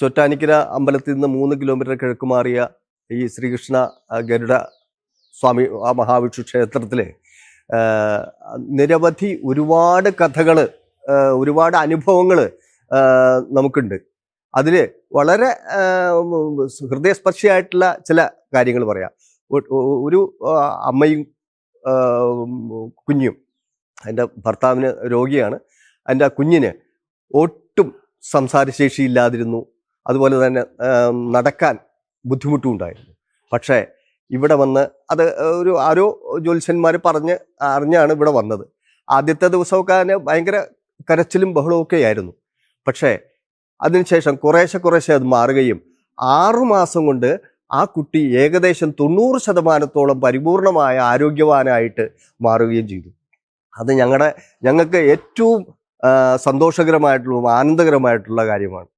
ചൊറ്റാനിക്കര അമ്പലത്തിൽ നിന്ന് മൂന്ന് കിലോമീറ്റർ കിഴക്ക് മാറിയ ഈ ശ്രീകൃഷ്ണ ഗരുഡ സ്വാമി ആ മഹാവിഷ്ണു ക്ഷേത്രത്തിൽ നിരവധി ഒരുപാട് കഥകൾ ഒരുപാട് അനുഭവങ്ങൾ നമുക്കുണ്ട്. അതിൽ വളരെ ഹൃദയസ്പർശിയായിട്ടുള്ള ചില കാര്യങ്ങൾ പറയാം. ഒരു അമ്മയും കുഞ്ഞും എന്റെ ഭർത്താവിന് രോഗിയാണ്. എന്റെ കുഞ്ഞിന് ഒട്ടും സംസാരശേഷി ഇല്ലാതിരുന്നു അതുപോലെ തന്നെ നടക്കാൻ ബുദ്ധിമുട്ടും ഉണ്ടായിരുന്നു പക്ഷേ ഇവിടെ വന്ന് അത് ഒരു ആരോ ജ്യോത്സ്യന്മാർ പറഞ്ഞ് അറിഞ്ഞാണ് ഇവിടെ വന്നത്. ആദ്യത്തെ ദിവസമൊക്കെ അതിന് ഭയങ്കര കരച്ചിലും ബഹളമൊക്കെ ആയിരുന്നു. പക്ഷേ അതിനുശേഷം കുറേശ്ശെ കുറേശ്ശെ അത് മാറുകയും ആറുമാസം കൊണ്ട് ആ കുട്ടി ഏകദേശം തൊണ്ണൂറ് ശതമാനത്തോളം പരിപൂർണമായ ആരോഗ്യവാനായിട്ട് മാറുകയും ചെയ്തു. അത് ഞങ്ങളുടെ ഞങ്ങൾക്ക് ഏറ്റവും സന്തോഷകരമായിട്ടുള്ള ആനന്ദകരമായിട്ടുള്ള കാര്യമാണ്.